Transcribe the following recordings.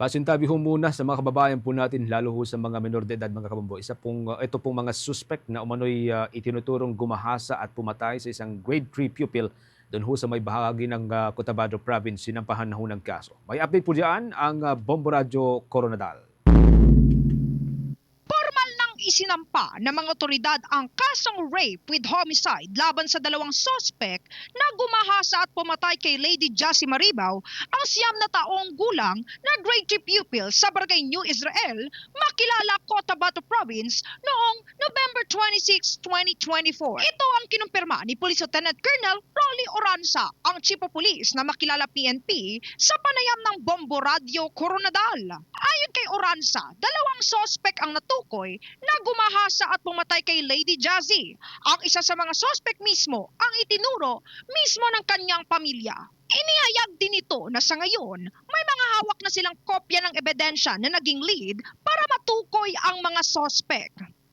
Pasintabi ho muna sa mga kababayan po natin, lalo ho sa mga menor de edad mga kabombo. Isa pong, uh, ito pong mga suspect na umano'y uh, itinuturong gumahasa at pumatay sa isang grade 3 pupil doon ho sa may bahagi ng uh, Cotabato Province, sinampahan na ho ng kaso. May update po diyan ang uh, Bombo Coronadal. Isinampa ng mga otoridad ang kasong rape with homicide laban sa dalawang sospek na gumahasa at pumatay kay Lady Jassy Maribaw, ang siyam na taong gulang na grade 3 pupil sa Barangay New Israel, makilala Cotabato Province noong November 26, 2024. Ito ang kinumpirma ni Police Lieutenant Colonel Rolly Oranza, ang Chief of Police na makilala PNP sa panayam ng Bombo Radio Coronadal. Ayon kay Oranza, dalawang sospek ang natukoy na gumahasa at pumatay kay Lady Jazzy. Ang isa sa mga sospek mismo ang itinuro mismo ng kanyang pamilya. Inihayag din ito na sa ngayon, may mga hawak na silang kopya ng ebidensya na naging lead para matukoy ang mga sospek.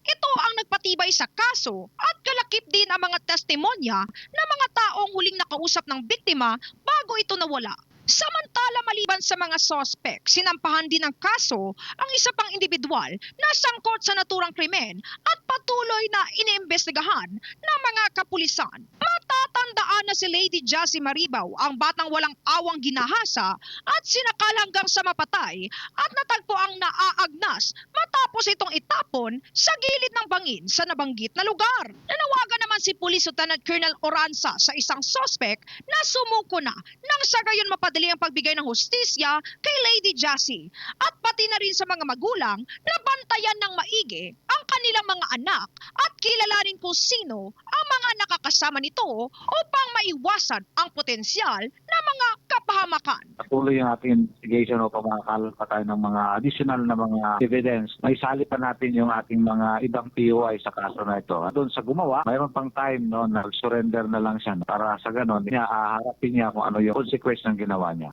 Ito ang nagpatibay sa kaso at kalakip din ang mga testimonya ng mga taong huling nakausap ng biktima bago ito nawala. Samantala maliban sa mga sospek, sinampahan din ng kaso ang isa pang individual na sangkot sa naturang krimen at patuloy na iniimbestigahan ng mga kapulisan. Matatandaan na si Lady Jassy Maribaw ang batang walang awang ginahasa at sinakal hanggang sa mapatay at natagpo ang naaagnas matapos itong itapon sa gilid ng bangin sa nabanggit na lugar. Nanawagan naman si Police Lieutenant Colonel Oranza sa isang sospek na sumuko na nang sa gayon mapadali ang pagbigay ng hustisya kay Lady Jassy at pati na rin sa mga magulang na bantayan ng maigi ang kanilang mga anak at kilalanin kung sino ang mga nakakasama nito upang maiwasan ang potensyal na mga kapahamakan. patuloy yung ating investigation upang makakalap pa tayo ng mga additional na mga evidence. May sali pa natin yung ating mga ibang POI sa kaso na ito. Doon sa gumawa, mayroon pang time no, na surrender na lang siya para sa ganon, niya, aharapin niya kung ano yung consequence ng ginawa niya.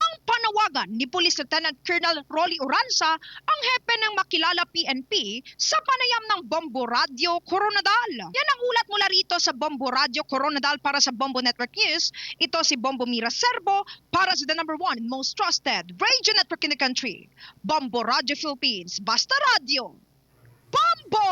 Ang panawagan ni Police Lieutenant Colonel Rolly Oranza ang hepe ng makilala PNP sa panayam ng Bombo Radio Coronadal. Yan ang ulat mula rito sa Bombo Radio Coronadal para sa Bombo Network News. Ito si Bombo Mira Serbo para sa the number one and most trusted radio network in the country. Bombo Radio Philippines. Basta Radio. Bombo!